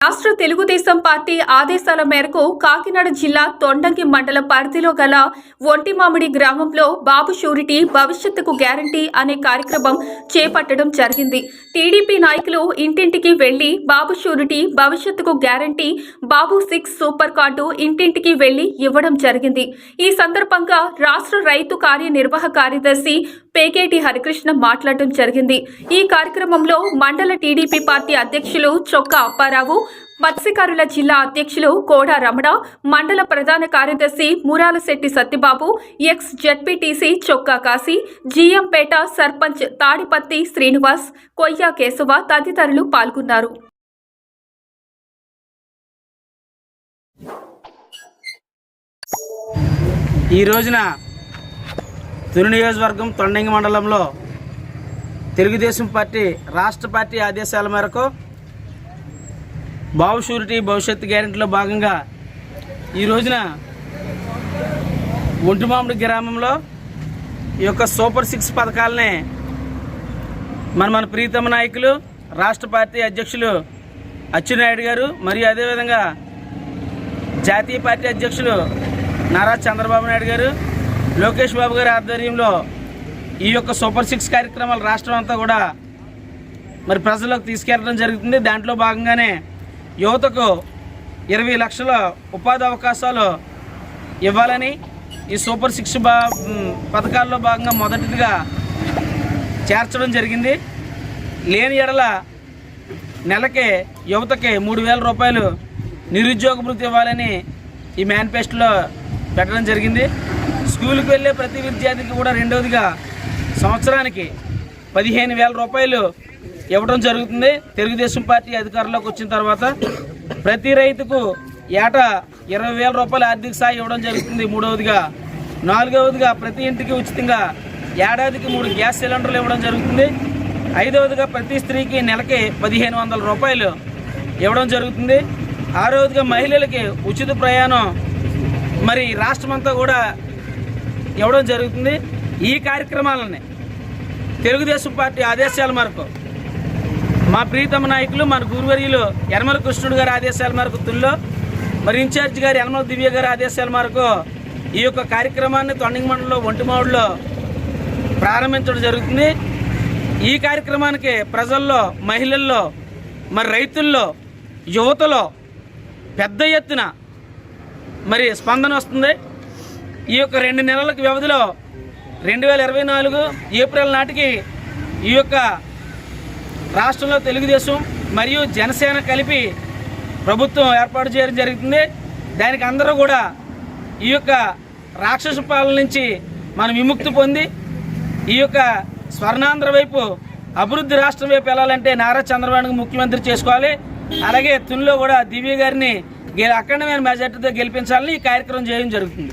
రాష్ట్ర తెలుగుదేశం పార్టీ ఆదేశాల మేరకు కాకినాడ జిల్లా తొండంగి మండల పరిధిలో గల ఒంటిమామిడి గ్రామంలో బాబు షూరిటీ భవిష్యత్తుకు గ్యారంటీ అనే కార్యక్రమం చేపట్టడం జరిగింది. టీడీపీ నాయకులు ఇంటింటికి వెళ్ళి బాబు షూరిటీ భవిష్యత్తుకు guarantee Babu six super card ఇంటింటికి వెళ్ళి ఇవ్వడం జరిగింది. ఈ సందర్భంగా రాష్ట్ర రైతు కార్యనిర్వాహక కార్యదర్శి పేకేటి హరికృష్ణ మాట్లాడడం జరిగింది. ఈ కార్యక్రమంలో మండల టీడీపీ పార్టీ అధ్యక్షులు చొక్కా అప్పారావు మత్స్యకారుల జిల్లా అధ్యక్షులు కోడా రమణ మండల ప్రధాన కార్యదర్శి మురాలశెట్టి సత్యబాబు ఎక్స్ జడ్పీటీసీ చొక్కా కాశీ జీఎంపేట సర్పంచ్ తాడిపత్తి శ్రీనివాస్ కొయ్య కేశవ తదితరులు పాల్గొన్నారు. ఈ రోజున తుని నియోజకవర్గం తొండంగి మండలంలో తెలుగుదేశం పార్టీ రాష్ట్ర పార్టీ ఆదేశాల మేరకు బాబు షూరిటీ భవిష్యత్తు గ్యారెంటీలో భాగంగా ఈ రోజున ఒంటిమామిడి గ్రామంలో ఈ యొక్క సూపర్ సిక్స్ పథకాలనే మన మన ప్రీతమ నాయకులు రాష్ట్ర పార్టీ అధ్యక్షులు అచ్చెన్నాయుడు గారు మరియు అదేవిధంగా జాతీయ పార్టీ అధ్యక్షులు నారా చంద్రబాబు నాయుడు గారు లోకేష్ బాబు గారి ఆధ్వర్యంలో ఈ యొక్క సూపర్ సిక్స్ కార్యక్రమాలు రాష్ట్రం అంతా కూడా మరి ప్రజలకు తీసుకెళ్ళడం జరుగుతుంది. దాంట్లో భాగంగానే యువతకు ఇరవై లక్షల ఉపాధి అవకాశాలు ఇవ్వాలని ఈ సూపర్ సిక్స్ బా పథకాల్లో భాగంగా మొదటిదిగా చేర్చడం జరిగింది. లేని ఎడల నెలకి యువతకి మూడు వేల రూపాయలు నిరుద్యోగ భృతి ఇవ్వాలని ఈ మేనిఫెస్టోలో పెట్టడం జరిగింది. స్కూల్కి వెళ్ళే ప్రతి విద్యార్థికి కూడా రెండవదిగా సంవత్సరానికి పదిహేను వేల రూపాయలు ఇవ్వడం జరుగుతుంది. తెలుగుదేశం పార్టీ అధికారంలోకి వచ్చిన తర్వాత ప్రతి రైతుకు ఏటా ఇరవై వేల రూపాయల ఆర్థిక సాయం ఇవ్వడం జరుగుతుంది మూడవదిగా. నాలుగవదిగా ప్రతి ఇంటికి ఉచితంగా ఏడాదికి మూడు గ్యాస్ సిలిండర్లు ఇవ్వడం జరుగుతుంది. ఐదవదిగా ప్రతి స్త్రీకి నెలకి పదిహేను వందల రూపాయలు ఇవ్వడం జరుగుతుంది. ఆరవదిగా మహిళలకి ఉచిత ప్రయాణం మరి రాష్ట్రమంతా కూడా ఇవ్వడం జరుగుతుంది. ఈ కార్యక్రమాలని తెలుగుదేశం పార్టీ ఆదేశాల మేరకు మా ప్రీతమ నాయకులు మన గురువర్యులు యనమల కృష్ణుడు గారి ఆదేశాల మేరకు తుల్లో మరి ఇన్ఛార్జ్ గారు యనమల దివ్య గారి ఆదేశాల మేరకు ఈ యొక్క కార్యక్రమాన్ని తొండంగి మండలంలో ఒంటిమావుడులో ప్రారంభించడం జరుగుతుంది. ఈ కార్యక్రమానికి ప్రజల్లో మహిళల్లో మరి రైతుల్లో యువతలో పెద్ద ఎత్తున మరి స్పందన వస్తుంది. ఈ యొక్క రెండు నెలలకు వ్యవధిలో రెండు వేల ఇరవై నాలుగు ఏప్రిల్ నాటికి ఈ యొక్క రాష్ట్రంలో తెలుగుదేశం మరియు జనసేన కలిపి ప్రభుత్వం ఏర్పాటు చేయడం జరుగుతుంది. దానికి అందరూ కూడా ఈ యొక్క రాక్షస పాలన నుంచి మనం విముక్తి పొంది ఈ యొక్క స్వర్ణాంధ్ర వైపు అభివృద్ధి రాష్ట్రం వైపు వెళ్ళాలంటే నారా చంద్రబాబు ముఖ్యమంత్రి చేసుకోవాలి. అలాగే తునిలో కూడా దివ్య గారిని గె- అఖండమైన మెజార్టీతో గెలిపించాలని ఈ కార్యక్రమం చేయడం జరుగుతుంది.